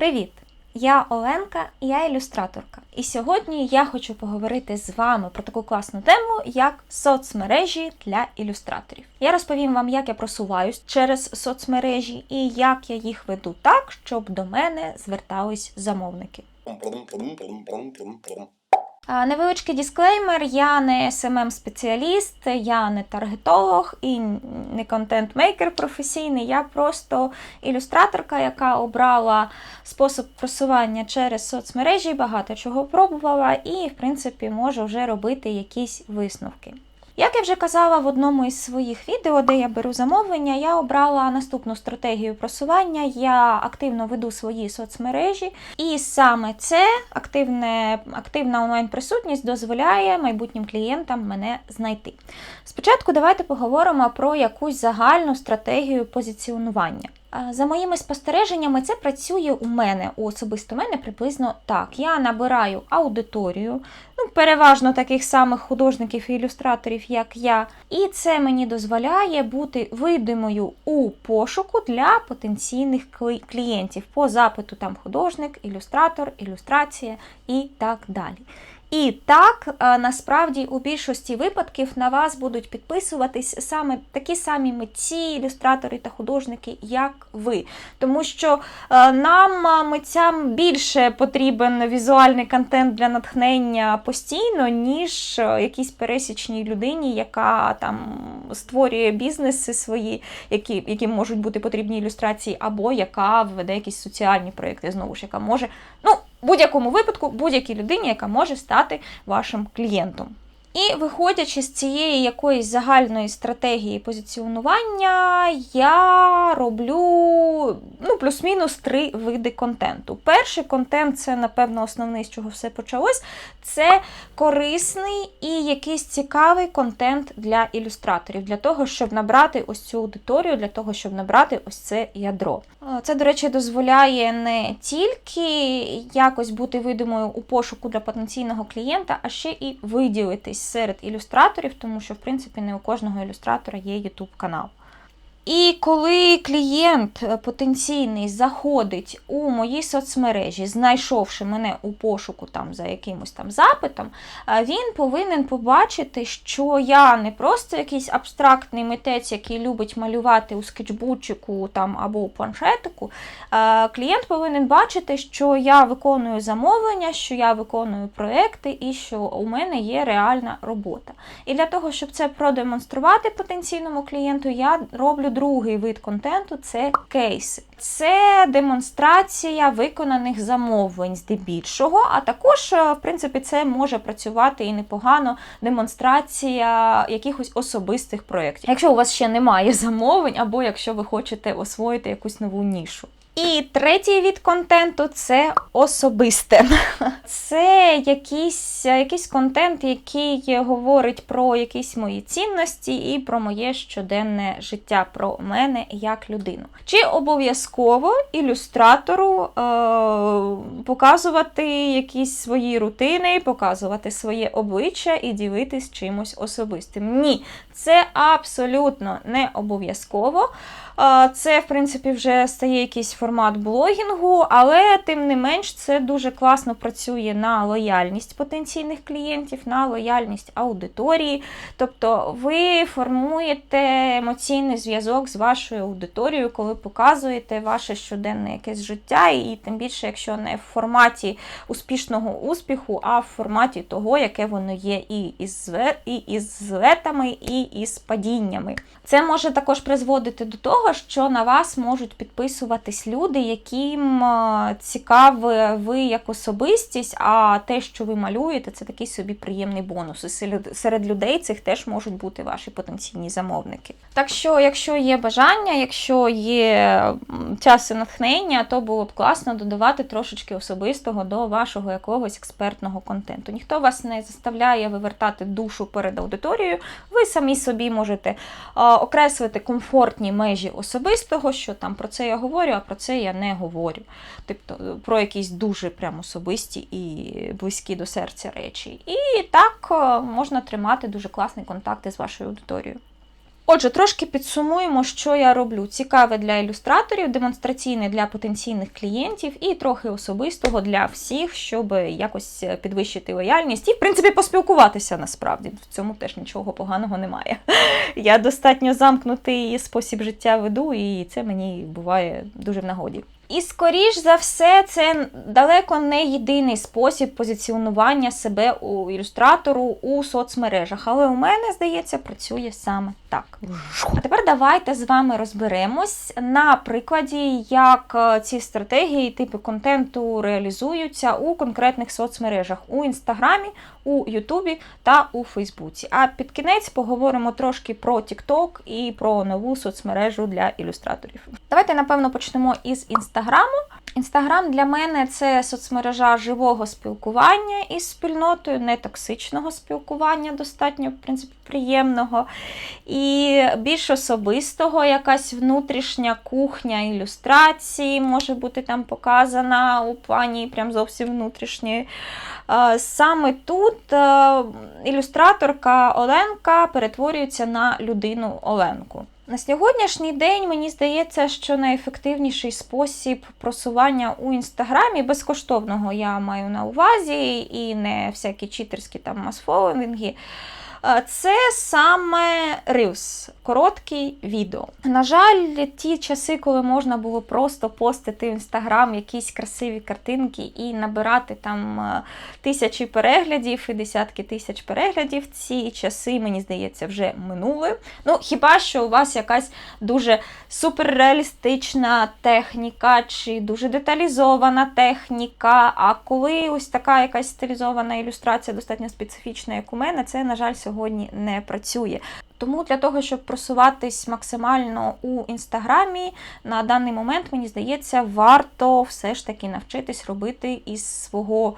Привіт! Я Оленка, я ілюстраторка. І сьогодні я хочу поговорити з вами про таку класну тему, як соцмережі для ілюстраторів. Я розповім вам, як я просуваюсь через соцмережі і як я їх веду так, щоб до мене звертались замовники. А, Невеличкий дисклеймер: я не smm спеціаліст я не таргетолог і не контент-мейкер професійний. Я просто ілюстраторка, яка обрала спосіб просування через соцмережі, багато чого пробувала, і, в принципі, можу вже робити якісь висновки. Як я вже казала в одному із своїх відео, де я беру замовлення, я обрала наступну стратегію просування. Я активно веду свої соцмережі, і саме це активне, активна онлайн-присутність дозволяє майбутнім клієнтам мене знайти. Спочатку давайте поговоримо про якусь загальну стратегію позиціонування. За моїми спостереженнями, це працює у мене, у особисто мене приблизно так. Я набираю аудиторію, ну, переважно таких самих художників і ілюстраторів, як я, і це мені дозволяє бути видимою у пошуку для потенційних клієнтів по запиту там художник, ілюстратор, ілюстрація і так далі. І так, е, насправді, у більшості випадків на вас будуть підписуватись саме такі самі митці, ілюстратори та художники, як ви. Тому що е, нам, е, митцям, більше потрібен візуальний контент для натхнення постійно, ніж якійсь пересічній людині, яка там створює бізнеси свої, які, яким можуть бути потрібні ілюстрації, або яка веде якісь соціальні проєкти, знову ж яка може. Ну, будь-якому випадку, будь-якій людині, яка може стати вашим клієнтом. І виходячи з цієї якоїсь загальної стратегії позиціонування, я роблю ну, плюс-мінус три види контенту. Перший контент це, напевно, основний, з чого все почалось. Це корисний і якийсь цікавий контент для ілюстраторів, для того, щоб набрати ось цю аудиторію, для того, щоб набрати ось це ядро. Е, Це, до речі, дозволяє не тільки якось бути видимою у пошуку для потенційного клієнта, а ще і виділитись серед ілюстраторів, тому що, в принципі, не у кожного ілюстратора є YouTube канал. І коли клієнт е, потенційний заходить у мої соцмережі, знайшовши мене у пошуку там за якимось там запитом, е, він повинен побачити, що я не просто якийсь абстрактний митець, який любить малювати у скетчбучику там або у планшетику. Е, Клієнт повинен бачити, що я виконую замовлення, що я виконую проекти і що у мене є реальна робота. І для того, щоб це продемонструвати потенційному клієнту, я роблю другий вид контенту це кейси. Це демонстрація виконаних замовлень здебільшого, а також, е, в принципі, це може працювати і непогано демонстрація якихось особистих проєктів. Якщо у вас ще немає замовлень, або якщо ви хочете освоїти якусь нову нішу. І третій від контенту це особисте. Це якийсь, якийсь контент, який говорить про якісь мої цінності і про моє щоденне життя, про мене як людину. Чи обов'язково ілюстратору е- показувати якісь свої рутини, показувати своє обличчя і ділитись чимось особистим? Ні, це абсолютно не обов'язково. А, Це, в принципі, вже стає якийсь формат блогінгу, але тим не менш це дуже класно працює на лояльність потенційних клієнтів, на лояльність аудиторії. Тобто ви формуєте емоційний зв'язок з вашою аудиторією, коли показуєте ваше щоденне якесь життя, і тим більше, якщо не в форматі успішного успіху, а в форматі того, яке воно є і із, і із злетами, і із падіннями. Це може також призводити до того, що на вас можуть підписуватись люди, яким е, цікаві ви як особистість, а те, що ви малюєте, це такий собі приємний бонус. І серед- серед людей цих теж можуть бути ваші потенційні замовники. Так що, якщо є бажання, якщо є час і натхнення, то було б класно додавати трошечки особистого до вашого якогось експертного контенту. Ніхто вас не заставляє вивертати душу перед аудиторією. Ви самі собі можете е, окреслити комфортні межі особистого, що там про це я говорю, а про це я не говорю. Тобто про якісь дуже прям особисті і близькі до серця речі. І так е, можна тримати дуже класний контакт із вашою аудиторією. Отже, трошки підсумуємо, що я роблю. Цікаве для ілюстраторів, демонстраційне для потенційних клієнтів і трохи особистого для всіх, щоб якось підвищити лояльність і, в принципі, поспілкуватися насправді. В цьому теж нічого поганого немає. Я достатньо замкнутий спосіб життя веду, і це мені буває дуже в нагоді. І скоріш за все, це далеко не єдиний спосіб позиціонування себе у ілюстратору у соцмережах. Але у мене, здається, працює саме так. А тепер давайте з вами розберемось на прикладі, як е, ці стратегії, типи контенту реалізуються у конкретних соцмережах у інстаграмі, у Ютубі та у Фейсбуці. А під кінець поговоримо трошки про TikTok і про нову соцмережу для ілюстраторів. Давайте, напевно, почнемо із інстаграму. Інстаграм для мене це соцмережа живого спілкування із спільнотою, не токсичного спілкування, достатньо, в принципі, приємного. І більш особистого, якась внутрішня кухня ілюстрації може бути там показана у плані прям зовсім внутрішньої. Е, Саме тут е, ілюстраторка Оленка перетворюється на людину Оленку. На сьогоднішній день мені здається, що найефективніший спосіб просування у інстаграмі безкоштовного я маю на увазі, і не всякі читерські там масфоловінги. Е, Це саме Reels, короткі відео. На жаль, ті часи, коли можна було просто постити в інстаграм якісь красиві картинки і набирати там е, тисячі переглядів і десятки тисяч переглядів, ці часи, мені здається, вже минули. Ну, хіба що у вас якась дуже суперреалістична техніка чи дуже деталізована техніка. А коли ось така якась стилізована ілюстрація, достатньо специфічна, як у мене, це, на жаль, сьогодні не працює. Тому для того, щоб просуватись максимально у інстаграмі, на даний момент, мені здається, варто все ж таки навчитись робити із свого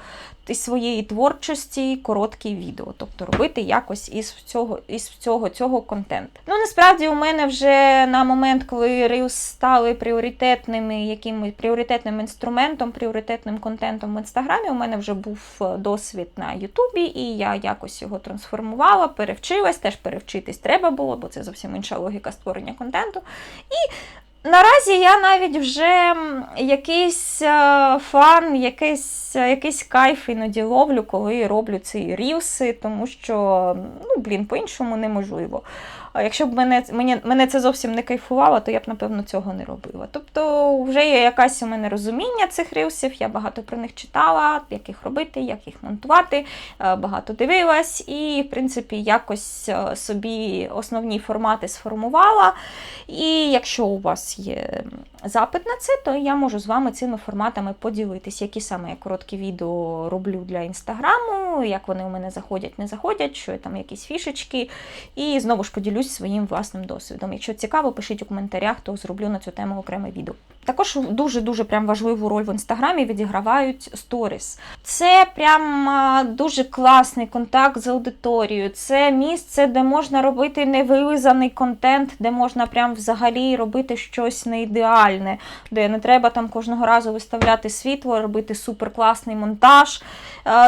із своєї творчості короткі відео, тобто робити якось із цього із цього, цього контент. Ну насправді у мене вже на момент, коли Reels стали пріоритетними якимось пріоритетним інструментом, пріоритетним контентом в інстаграмі, у мене вже був е, досвід на Ютубі, і я якось його трансформувала, перевчилась, теж перевчитись треба було, бо це зовсім інша логіка створення контенту. І Наразі я навіть вже якийсь е, фан, якийсь, е, якийсь кайф іноді ловлю, коли роблю ці рілси, тому що, ну, блін, по-іншому неможливо. Якщо б мене, мені, мене це зовсім не кайфувало, то я б, напевно, цього не робила. Тобто вже є якась у мене розуміння цих рилсів, я багато про них читала, як їх робити, як їх монтувати, е, багато дивилась і, в принципі, якось е, собі основні формати сформувала. І якщо у вас є запит на це, то я можу з вами цими форматами поділитися, які саме я короткі відео роблю для інстаграму, як вони у мене заходять, не заходять, що там якісь фішечки. І знову ж поділюсь своїм власним досвідом. Якщо цікаво, пишіть у коментарях, то зроблю на цю тему окреме відео. Також дуже-дуже прям важливу роль в інстаграмі відігравають сторіс. Це прям дуже класний контакт з аудиторією. Це місце, де можна робити невилизаний контент, де можна прям взагалі робити щось не ідеальне, де не треба там кожного разу виставляти світло, робити суперкласний монтаж.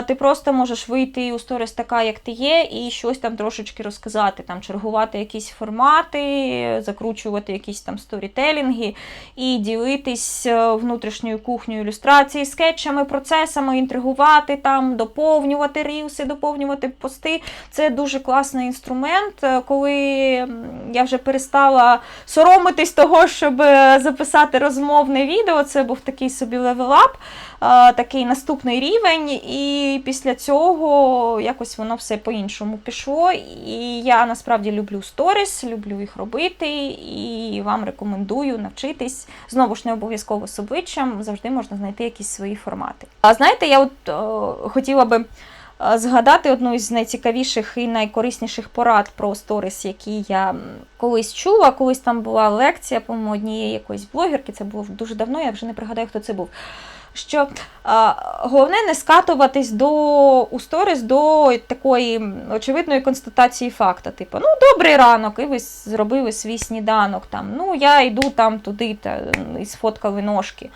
Ти просто можеш вийти у сторіс така, як ти є, і щось там трошечки розказати, там чергувати якісь формати, закручувати якісь там сторітелінги і ділитись е, внутрішньою кухнею ілюстрації, скетчами, процесами, інтригувати там, доповнювати рілси, доповнювати пости. Це дуже класний інструмент. Е, Коли я вже перестала соромитись того, щоб е, записати розмовне відео, це був такий собі левелап, такий наступний рівень, і після цього якось воно все по-іншому пішло. І я насправді люблю сторіс, люблю їх робити, і вам рекомендую навчитись. Знову ж не обов'язково з обличчям, завжди можна знайти якісь свої формати. А знаєте, я от о, хотіла би. е, Згадати одну із найцікавіших і найкорисніших порад про сторіс, які я колись чула. Колись там була лекція, по-моєму, однієї якоїсь блогерки. Це було дуже давно, я вже не пригадаю, хто це був. Що а, головне не скатуватись до у до такої очевидної констатації факта. Типу, ну добрий ранок, і ви зробили свій сніданок. Там, ну я йду там туди та і сфоткали ножки.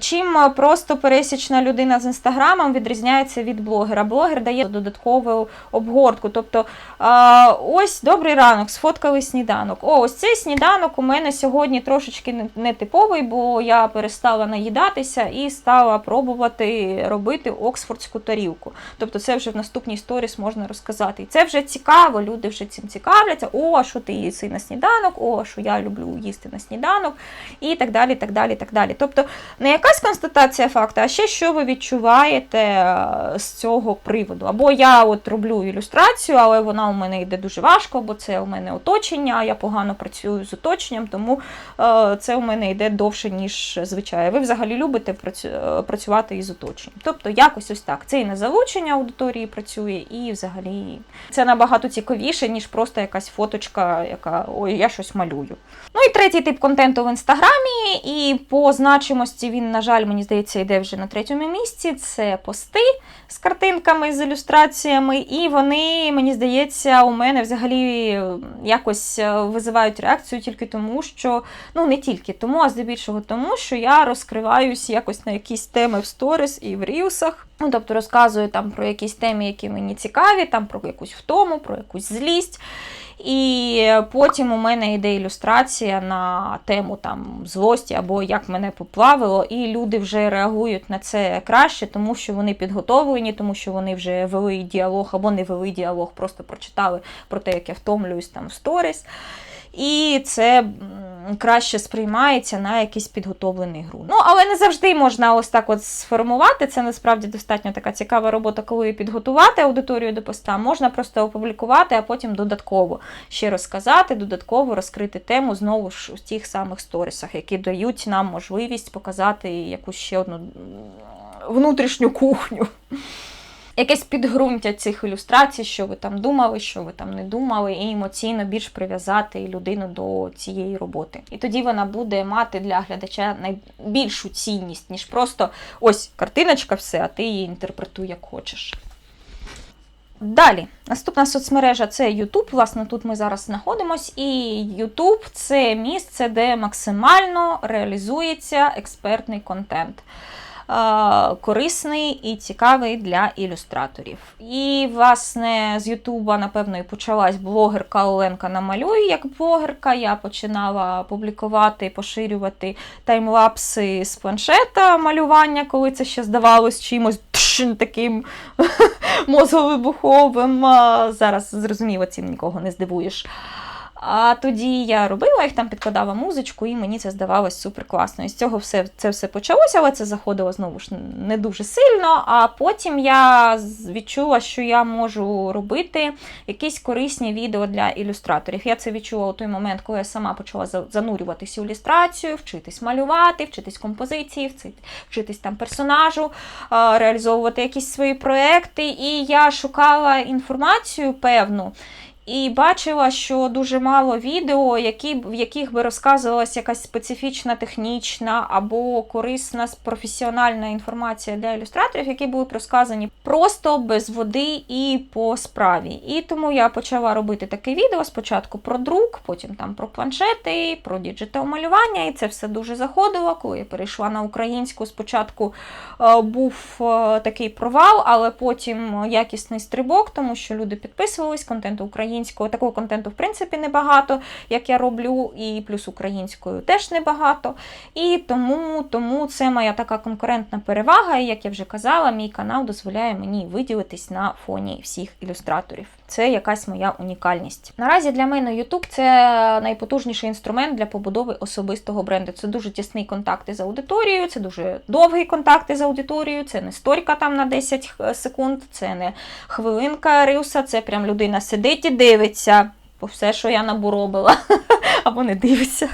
Чим е, просто пересічна людина з інстаграмом відрізняється від блогера. Блогер дає додаткову обгортку. Тобто, а, ось добрий ранок, сфоткали сніданок. О, ось цей сніданок у мене сьогодні трошечки нетиповий, бо я перестала наїдатися і стала пробувати робити оксфордську тарілку. Тобто, це вже в наступній сторіс можна розказати. І це вже цікаво, люди вже цим цікавляться. О, що ти їси на сніданок, о, що я люблю їсти на сніданок, і так далі. так далі, так далі. Тобто, не якась констатація факту, а ще що ви відчуваєте е, з цього приводу. Або я от роблю ілюстрацію, але вона у мене йде дуже важко, бо це у мене оточення, а я погано працюю з оточенням, тому е, це у мене йде довше, ніж звичайно. Ви взагалі любите е, працювати із оточенням. Тобто якось ось так. Це і на залучення аудиторії працює, і взагалі це набагато цікавіше, ніж просто якась фоточка, яка ой, я щось малюю. Ну і третій тип контенту в інстаграмі, і по значимості він, на жаль, мені здається, йде вже на третьому місці. Це пости з картинками, з ілюстраціями, і вони, мені здається, у мене взагалі е, якось е, визивають реакцію тільки тому, що ну не тільки тому, а здебільшого тому, що я розкриваюсь якось на якісь теми в сторіс і в рілсах. Ну, тобто розказую там про якісь теми, які мені цікаві, там про якусь втому, про якусь злість. І потім у мене йде ілюстрація на тему там злості або як мене поплавило, і люди вже реагують на це краще, тому що вони підготовлені, тому що вони вже вели діалог або не вели діалог, просто прочитали про те, як я втомлююсь там в сторіс. І це краще сприймається на якийсь підготовлений гру. Ну, але не завжди можна ось так от сформувати. Це насправді достатньо така цікава робота, коли підготувати аудиторію до поста. Можна просто опублікувати, а потім додатково ще розказати, додатково розкрити тему знову ж у тих самих сторісах, які дають нам можливість показати якусь ще одну внутрішню кухню. Якесь підґрунтя цих ілюстрацій, що ви там думали, що ви там не думали, і емоційно більш прив'язати людину до цієї роботи. І тоді вона буде мати для глядача найбільшу цінність, ніж просто ось картиночка, все, а ти її інтерпретуй як хочеш. Далі, наступна соцмережа це YouTube. Власне, тут ми зараз знаходимось. І YouTube це місце, де максимально реалізується експертний контент. Е, Корисний і цікавий для ілюстраторів. І, власне, з Ютуба, напевно, і почалась блогерка Оленка Намалюй як блогерка. Я починала публікувати, поширювати таймлапси з планшета малювання, коли це ще здавалось чимось таким мозговибуховим. Зараз зрозуміло, цим нікого не здивуєш. А тоді я робила їх, там підкладала музичку, і мені це здавалось супер класно. І з цього все, це все почалося, але це заходило знову ж не дуже сильно. А потім я відчула, що я можу робити якісь корисні відео для ілюстраторів. Я це відчула у той момент, коли я сама почала за- занурюватися в ілюстрацію, вчитись малювати, вчитись композиції, вчити- вчитись там персонажу, реалізовувати якісь свої проекти. І я шукала інформацію певну. І бачила, що дуже мало відео, які, в яких би розказувалася якась специфічна технічна або корисна професіональна інформація для ілюстраторів, які були розказані просто без води і по справі. І тому я почала робити таке відео спочатку про друк, потім там про планшети, про діджитал малювання, і це все дуже заходило. Коли я перейшла на українську, спочатку е, був е, такий провал, але потім якісний стрибок, тому що люди підписувались, контенту українського, такого контенту, в принципі, небагато, як я роблю, і плюс українською теж небагато. І тому, тому це моя така конкурентна перевага. І як я вже казала, мій канал дозволяє мені виділитись на фоні всіх ілюстраторів. Це якась моя унікальність. Наразі для мене YouTube це найпотужніший інструмент для побудови особистого бренду. Це дуже тісний контакт із аудиторією, це дуже довгий контакт із аудиторією, це не сторіка там на 10 секунд, це не хвилинка риуса, це прям людина сидить і дивиться. Все, що я набуробила, або не дивиться,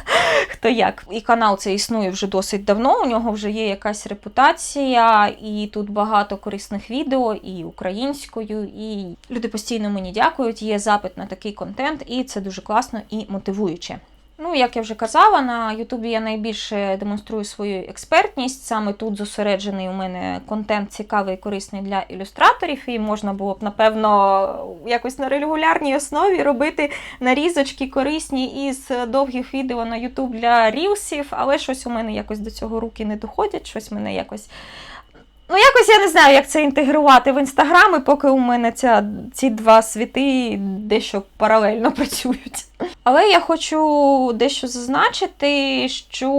хто як. І канал це існує вже досить давно. У нього вже є якась репутація, і тут багато корисних відео, і українською, і люди постійно мені дякують. Є запит на такий контент, і це дуже класно і мотивуюче. Ну, як я вже казала, на Ютубі я найбільше демонструю свою експертність. Саме тут зосереджений у мене контент цікавий і корисний для ілюстраторів, і можна було б, напевно, якось на регулярній основі робити нарізочки корисні із довгих відео на Ютуб для рілсів, але щось у мене якось до цього руки не доходять, щось мене якось. Ну, якось я не знаю, як це інтегрувати в інстаграм, і поки у мене ця, ці два світи дещо паралельно працюють. Але я хочу дещо зазначити, що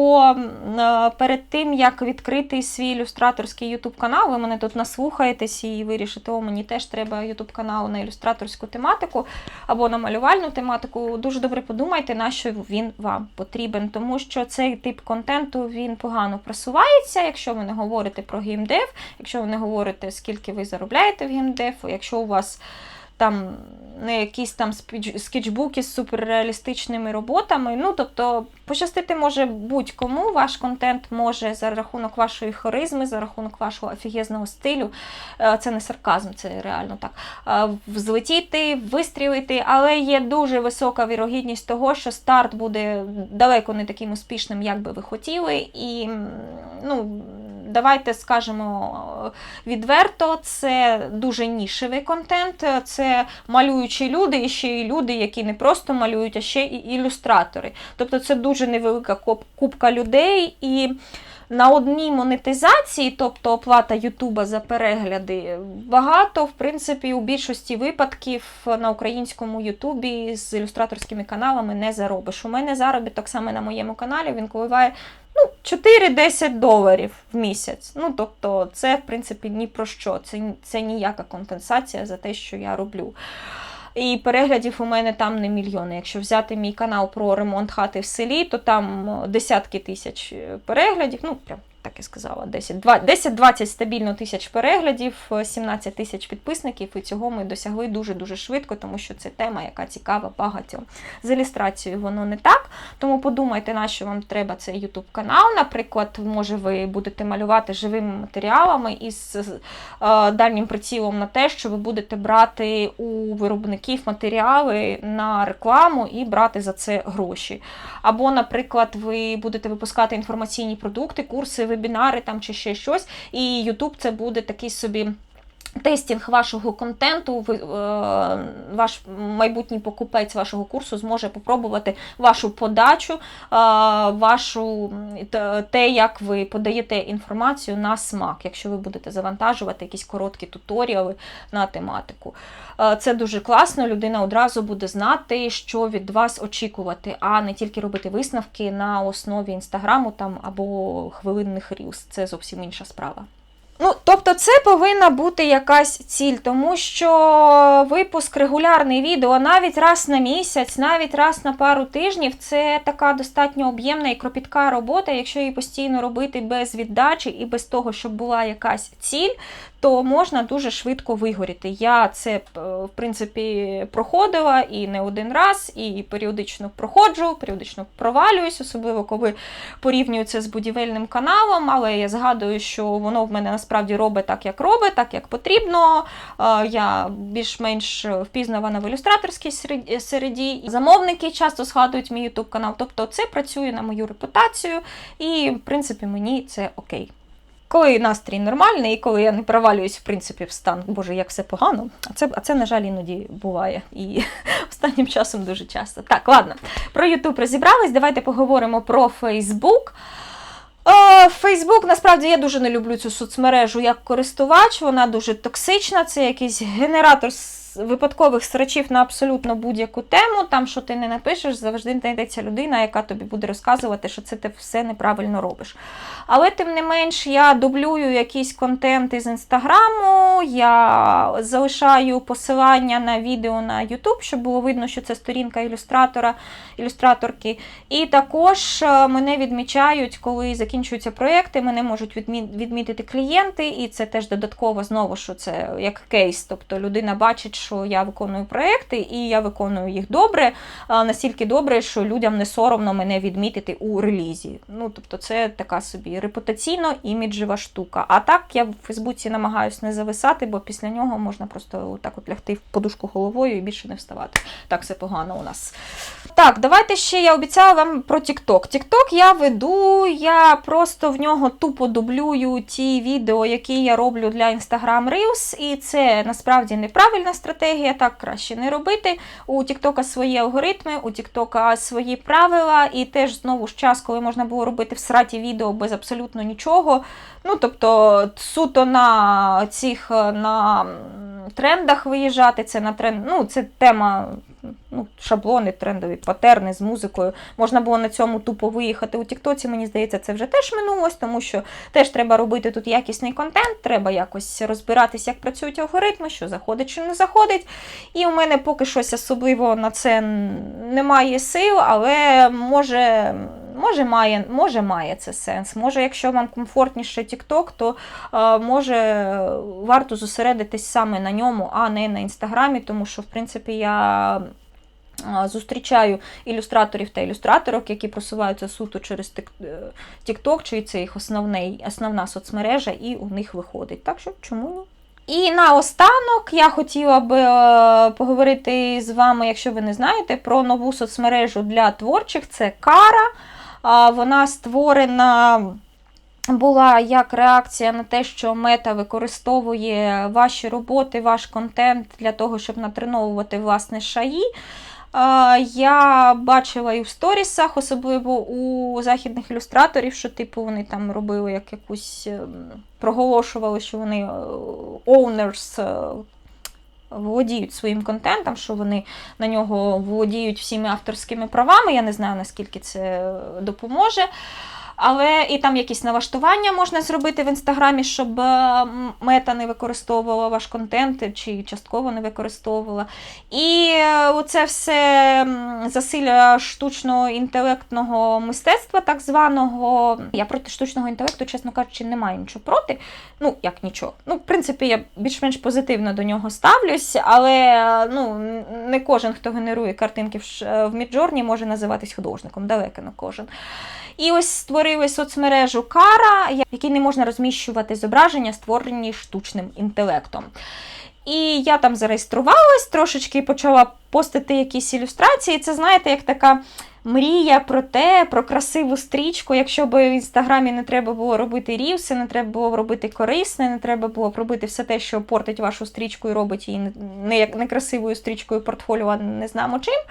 е, перед тим, як відкрити свій ілюстраторський ютуб канал, ви мене тут наслухаєтесь і вирішите, о, мені теж треба ютуб канал на ілюстраторську тематику або на малювальну тематику. Дуже добре подумайте, на що він вам потрібен, тому що цей тип контенту він погано просувається, якщо ви не говорите про геймдев, якщо ви не говорите, скільки ви заробляєте в геймдев, якщо у вас там не якісь там скетчбуки з суперреалістичними роботами. Ну, тобто, пощастити може будь-кому, ваш контент може за рахунок вашої харизми, за рахунок вашого офігезного стилю. е, Це не сарказм, це реально так. е, Взлетіти, вистрілити, але є дуже висока вірогідність того, що старт буде далеко не таким успішним, як би ви хотіли. І ну, давайте скажемо відверто, це дуже нішевий контент. Це малюючі люди, і ще й люди, які не просто малюють, а ще і ілюстратори. Тобто це дуже невелика купка людей. І на одній монетизації, тобто оплата Ютуба за перегляди, багато, в принципі, у більшості випадків на українському Ютубі з ілюстраторськими каналами не заробиш. У мене заробіток саме на моєму каналі він коливає ну, 4-10 доларів в місяць. Ну, тобто, це, в принципі, ні про що. Це, це ніяка компенсація за те, що я роблю. І переглядів у мене там не мільйони. Якщо взяти мій канал про ремонт хати в селі, то там десятки тисяч е, переглядів. Ну, прям так я сказала, 10 два- 10-20 стабільно тисяч переглядів, е, 17 тисяч підписників, і цього ми досягли дуже-дуже швидко, тому що це тема, яка цікава багатьом. З ілюстрацією воно не так. Тому подумайте, на що вам треба цей YouTube канал. Наприклад, може, ви будете малювати живими матеріалами із е, дальнім прицілом на те, що ви будете брати у виробників матеріали на рекламу і брати за це гроші. Або, наприклад, ви будете випускати інформаційні продукти, курси, вебінари там чи ще щось, і YouTube це буде такий собі. Тестінг вашого контенту, е, ваш майбутній покупець вашого курсу зможе попробувати вашу подачу, е, вашу те- те, як ви подаєте інформацію на смак, якщо ви будете завантажувати якісь короткі туторіали на тематику. Е, Це дуже класно. Людина одразу буде знати, що від вас очікувати, а не тільки робити висновки на основі інстаграму там або хвилинних рілс. Це зовсім інша справа. Ну, тобто, це повинна бути якась ціль, тому що випуск регулярний відео навіть раз на місяць, навіть раз на пару тижнів це така достатньо об'ємна і кропітка робота. Якщо її постійно робити без віддачі і без того, щоб була якась ціль, то можна дуже швидко вигоріти. Я це е, в принципі проходила і не один раз, і періодично проходжу, періодично провалююсь, особливо коли порівнюю це з будівельним каналом, але я згадую, що воно в мене насправді робить так, як робить, так як потрібно. Е, Я більш-менш впізнавана в ілюстраторській середі. Замовники часто згадують мій YouTube канал. Тобто це працює на мою репутацію, і в принципі мені це окей. Коли настрій нормальний, і коли я не провалююсь, в принципі, в стан, боже, як все погано. А це, а це, на жаль, іноді буває. І останнім часом дуже часто. Так, ладно. Про YouTube розібрались. Давайте поговоримо про Facebook. Фейсбук насправді я дуже не люблю цю соцмережу як користувач. Вона дуже токсична. Це якийсь генератор випадкових срачів на абсолютно будь-яку тему. Там, що ти не напишеш, завжди знайдеться людина, яка тобі буде розказувати, що це ти все неправильно робиш. Але тим не менш, я дублюю якийсь контент із інстаграму, я залишаю посилання на відео на YouTube, щоб було видно, що це сторінка ілюстратора, ілюстраторки. І також е, мене відмічають, коли закінчуються проекти, мене можуть відмітити клієнти, і це теж додатково знову, що це як кейс. Тобто людина бачить, що я виконую проекти, і я виконую їх добре, настільки добре, що людям не соромно мене відмітити у релізі. Ну, тобто, це така собі репутаційно іміджева штука. А так я в Фейсбуці намагаюся не зависати, бо після нього можна просто так от лягти в подушку головою і більше не вставати. Так все погано у нас. Так, давайте ще я обіцяла вам про TikTok. TikTok я веду, я просто в нього тупо дублюю ті відео, які я роблю для Instagram Reels, і це насправді неправильна стратегія, так краще не робити. У Тіктока свої алгоритми, у Тіктока свої правила, і теж знову ж час, коли можна було робити в сраті відео без абсолютно нічого. Ну, тобто, суто на цих на трендах виїжджати, це на тренд, ну, це тема. Ну, шаблони, трендові патерни з музикою. Можна було на цьому тупо виїхати у Тіктоці. Мені здається, це вже теж минулось, тому що теж треба робити тут якісний контент, треба якось розбиратись, як працюють алгоритми, що заходить, що не заходить. І у мене поки щось особливо на це немає сил, але може. Може має, може має це сенс. Може, якщо вам комфортніше TikTok, то е, може варто зосередитись саме на ньому, а не на інстаграмі, тому що, в принципі, я зустрічаю ілюстраторів та ілюстраторок, які просуваються суто через е, TikTok, чи це їх основний, основна соцмережа, і у них виходить. Так що чому ні? І наостанок я хотіла би е, поговорити з вами, якщо ви не знаєте, про нову соцмережу для творчих. Це Кара. Вона створена була як реакція на те, що мета використовує ваші роботи, ваш контент для того, щоб натреновувати власне шаї. Я бачила і в сторісах, особливо у західних ілюстраторів, що типу вони там робили як якусь ем, проголошували, що вони е, owners е, володіють своїм контентом, що вони на нього володіють всіми авторськими правами. Я не знаю, наскільки це допоможе. Але і там якісь налаштування можна зробити в інстаграмі, щоб е, мета не використовувала ваш контент чи частково не використовувала. І е, оце все засилля штучного інтелектного мистецтва, так званого. Я проти штучного інтелекту, чесно кажучи, не маю нічого проти. Ну, як нічого. Ну, в принципі, я більш-менш позитивно до нього ставлюсь, але е, ну, не кожен, хто генерує картинки в Міджорні, може називатись художником. Далеко не кожен. І ось створили соцмережу Кара, в якій не можна розміщувати зображення, створені штучним інтелектом. І я там зареєструвалась, трошечки почала постити якісь ілюстрації. Це, знаєте, як така мрія про те, про красиву стрічку. Якщо б в інстаграмі не треба було робити рівси, не треба було робити корисне, не треба було робити все те, що портить вашу стрічку і робить її не як некрасивою стрічкою портфоліо, а не знамо чим.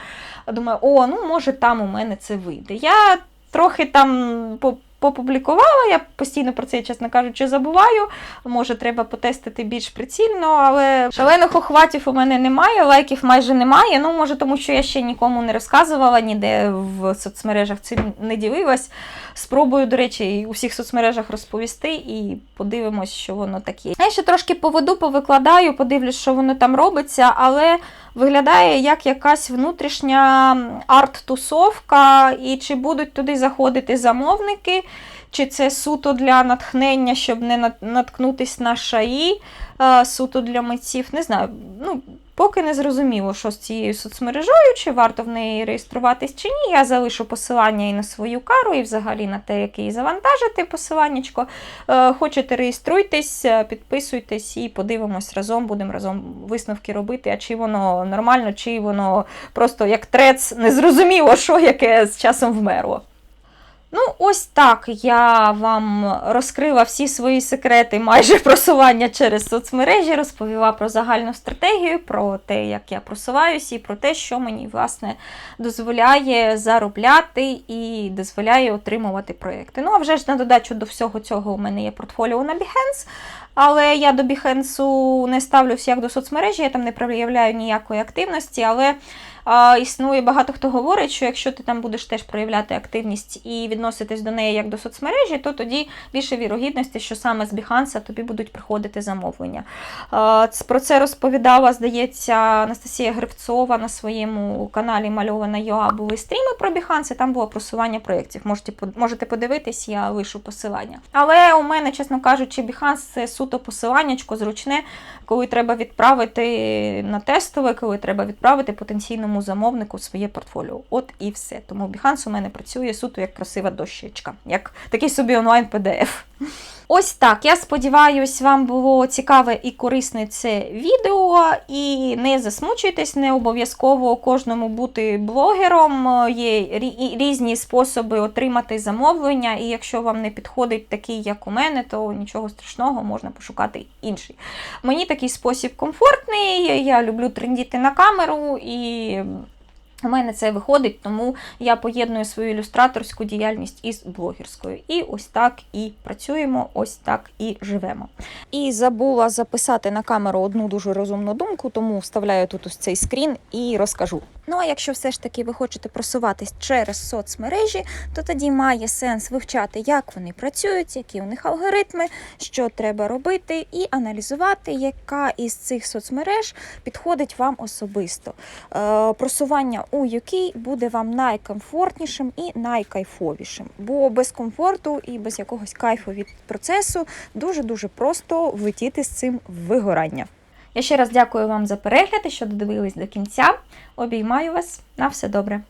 Думаю, о, ну може там у мене це вийде. Я трохи там попублікувала, я постійно про це, чесно кажучи, забуваю. Може, треба потестити більш прицільно, але шалених охватів у мене немає, лайків майже немає. Ну, може, тому що я ще нікому не розказувала, ніде в соцмережах цим не ділилась. Спробую, до речі, і у всіх соцмережах розповісти і подивимось, що воно таке. Я ще трошки поведу, повикладаю, подивлюсь, що воно там робиться, але виглядає як якась внутрішня арт-тусовка, і чи будуть туди заходити замовники, чи це суто для натхнення, щоб не нат- наткнутись на шаї, суто для митців. Не знаю. Ну, поки не зрозуміло, що з цією соцмережою, чи варто в неї реєструватись чи ні. Я залишу посилання і на свою кару, і взагалі на те, як завантажити посиланнячко. Е, Хочете, реєструйтесь, е, підписуйтесь і подивимось разом, будемо разом висновки робити, а чи воно нормально, чи воно просто як трец, незрозуміло, що яке з часом вмерло. Ну, ось так я вам розкрила всі свої секрети майже просування через соцмережі, розповіла про загальну стратегію, про те, як я просуваюся, і про те, що мені власне дозволяє заробляти і дозволяє отримувати проєкти. Ну, а вже ж на додачу до всього цього у мене є портфоліо на Behance, але я до Behance не ставлюся як до соцмережі, я там не проявляю ніякої активності, але існує багато хто говорить, що якщо ти там будеш теж проявляти активність і відноситись до неї як до соцмережі, то тоді більше вірогідності, що саме з Behance тобі будуть приходити замовлення. Про це розповідала, здається, Анастасія Гривцова на своєму каналі Мальована ЮА були стріми про і там було просування проєктів. Можете, можете подивитись, я лишу посилання. Але у мене, чесно кажучи, Behance це суто посиланнячко зручне, коли треба відправити на тестове, коли треба відправити потенційному замовнику своє портфоліо. От і все. Тому Behance у мене працює суто як красива дощечка, як такий собі онлайн PDF. Ось так. Я сподіваюсь, вам було цікаве і корисне це відео. І не засмучуйтесь, не обов'язково кожному бути блогером. Є різні способи отримати замовлення. І якщо вам не підходить такий, як у мене, то нічого страшного, можна пошукати інший. Мені такий спосіб комфортний. Я люблю трендіти на камеру і. У мене це виходить, тому я поєдную свою ілюстраторську діяльність із блогерською. І ось так і працюємо, ось так і живемо. І забула записати на камеру одну дуже розумну думку, тому вставляю тут ось цей скрін і розкажу. Ну а якщо все ж таки ви хочете просуватись через соцмережі, то тоді має сенс вивчати, як вони працюють, які у них алгоритми, що треба робити, і аналізувати, яка із цих соцмереж підходить вам особисто. Е, Просування у який буде вам найкомфортнішим і найкайфовішим, бо без комфорту і без якогось кайфу від процесу дуже дуже просто влетіти з цим вигорання. Я ще раз дякую вам за перегляд і що додивились до кінця. Обіймаю вас на все добре.